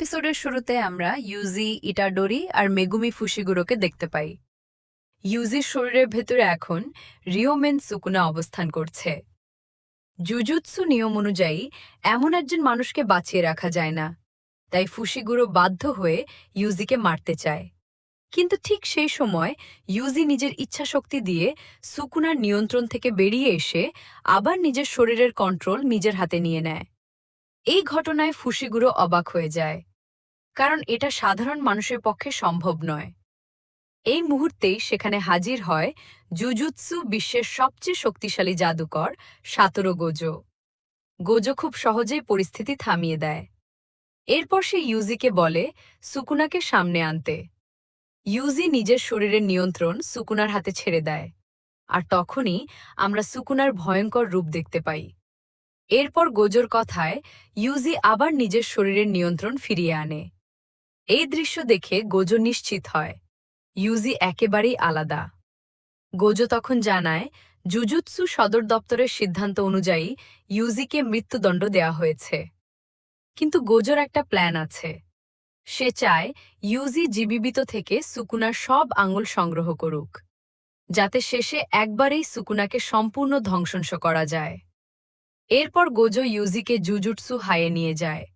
এপিসোডের শুরুতে আমরা ইউজি ইটাডোরি আর মেগুমি ফুশিগুরোকে দেখতে পাই। ইউজির শরীরের ভেতরে এখন রিওমেন সুকুনা অবস্থান করছে। জুজুৎসু নিয়ম অনুযায়ী এমন একজন মানুষকে বাঁচিয়ে রাখা যায় না। তাই ফুশিগুরো বাধ্য হয়ে ইউজিকে মারতে চায়। কিন্তু ঠিক সেই সময় ইউজি নিজের ইচ্ছাশক্তি দিয়ে সুকুনার নিয়ন্ত্রণ থেকে বেরিয়ে এসে আবার নিজের শরীরের কন্ট্রোল নিজের হাতে নিয়ে নেয়। এই ঘটনায় ফুসিগুরো অবাক হয়ে যায়। কারণ এটা সাধারণ মানুষের পক্ষে সম্ভব নয়। এই মুহূর্তেই সেখানে হাজির হয় জুজুৎসু বিশ্বের সবচেয়ে শক্তিশালী জাদুকর সাতরো গোজো। গোজো খুব সহজেই পরিস্থিতি থামিয়ে দেয়। এরপর সে ইউজিকে বলে, সুকুনাকে সামনে আনতে। ইউজি নিজের শরীরের নিয়ন্ত্রণ সুকুনার হাতে ছেড়ে দেয়। আর তখনই আমরা সুকুনার ভয়ঙ্কর রূপ দেখতে পাই। এরপর গোজোর কথায় ইউজি আবার নিজের শরীরের নিয়ন্ত্রণ ফিরিয়ে আনে। এই দৃশ্য দেখে গোজো নিশ্চিত হয়। ইউজি একেবারেই আলাদা। গোজো তখন জানায়, জুজুৎসু সদর দপ্তরের সিদ্ধান্ত অনুযায়ী ইউজিকে মৃত্যুদণ্ড দেয়া হয়েছে। কিন্তু গোজোর একটা প্ল্যান আছে। সে চায় ইউজি জীবিত থেকে সুকুনার সব আঙুল সংগ্রহ করুক, যাতে শেষে একবারেই সুকুনাকে সম্পূর্ণ ধ্বংসংস করা যায়। এরপর গোজো ইউজিকে জুজুটসু হায়ে নিয়ে যায়।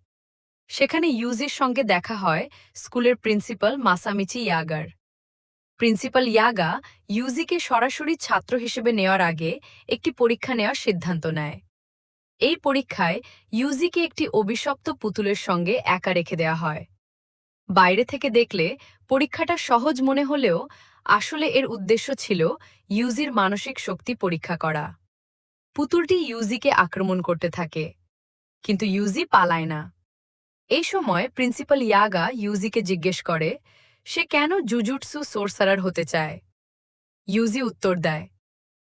সেখানে ইউজির সঙ্গে দেখা হয় স্কুলের প্রিন্সিপাল মাসামিচি ইয়াগার। প্রিন্সিপাল ইয়াগা ইউজিকে সরাসরি ছাত্র হিসেবে নেওয়ার আগে একটি পরীক্ষা নেওয়ার সিদ্ধান্ত নেয়। এই পরীক্ষায় ইউজিকে একটি অভিশপ্ত পুতুলের সঙ্গে একা রেখে দেওয়া হয়। বাইরে থেকে দেখলে পরীক্ষাটা সহজ মনে হলেও আসলে এর উদ্দেশ্য ছিল ইউজির মানসিক শক্তি পরীক্ষা করা। পুতুলটি ইউজিকে আক্রমণ করতে থাকে, কিন্তু ইউজি পালায় না। এই সময় প্রিন্সিপাল ইয়াগা ইউজিকে জিজ্ঞেস করে সে কেন জুজুটসু সোরসারার হতে চায়? ইউজি উত্তর দেয়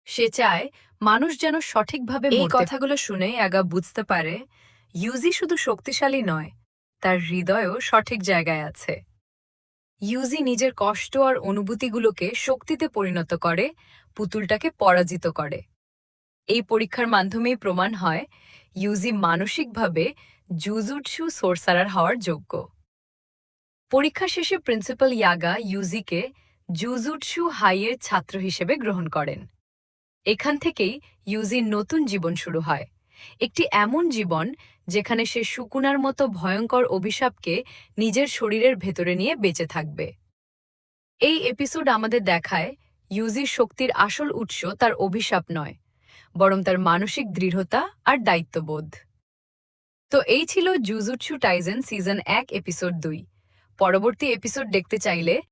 সে চায় মানুষ যেন সঠিকভাবে এই কথাগুলো শুনে ইয়াগা বুঝতে পারে ইউজি শুধু শক্তিশালী নয় তার হৃদয়ও সঠিক জায়গায় আছে। ইউজি নিজের কষ্ট আর অনুভূতিগুলোকে শক্তিতে পরিণত করে পুতুলটাকে পরাজিত করে। এই পরীক্ষার মাধ্যমেই প্রমাণ হয় ইউজি মানসিকভাবে জুজুটসু সোরসারার হওয়ার যোগ্য। পরীক্ষা শেষে প্রিন্সিপাল ইয়াগা ইউজিকে জুজুটসু হাইয়ের ছাত্র হিসেবে গ্রহণ করেন। এখান থেকেই ইউজির নতুন জীবন শুরু হয়। একটি এমন জীবন যেখানে সে শুকুনার মতো ভয়ঙ্কর অভিশাপকে নিজের শরীরের ভেতরে নিয়ে বেঁচে থাকবে। এই এপিসোড আমাদের দেখায় ইউজির শক্তির আসল উৎস তার অভিশাপ নয়, বরং তার মানসিক দৃঢ়তা আর দায়িত্ববোধ। তো এই ছিল জুজুটসু টাইজেন সিজন এক এপিসোড দুই। পরবর্তী এপিসোড দেখতে চাইলে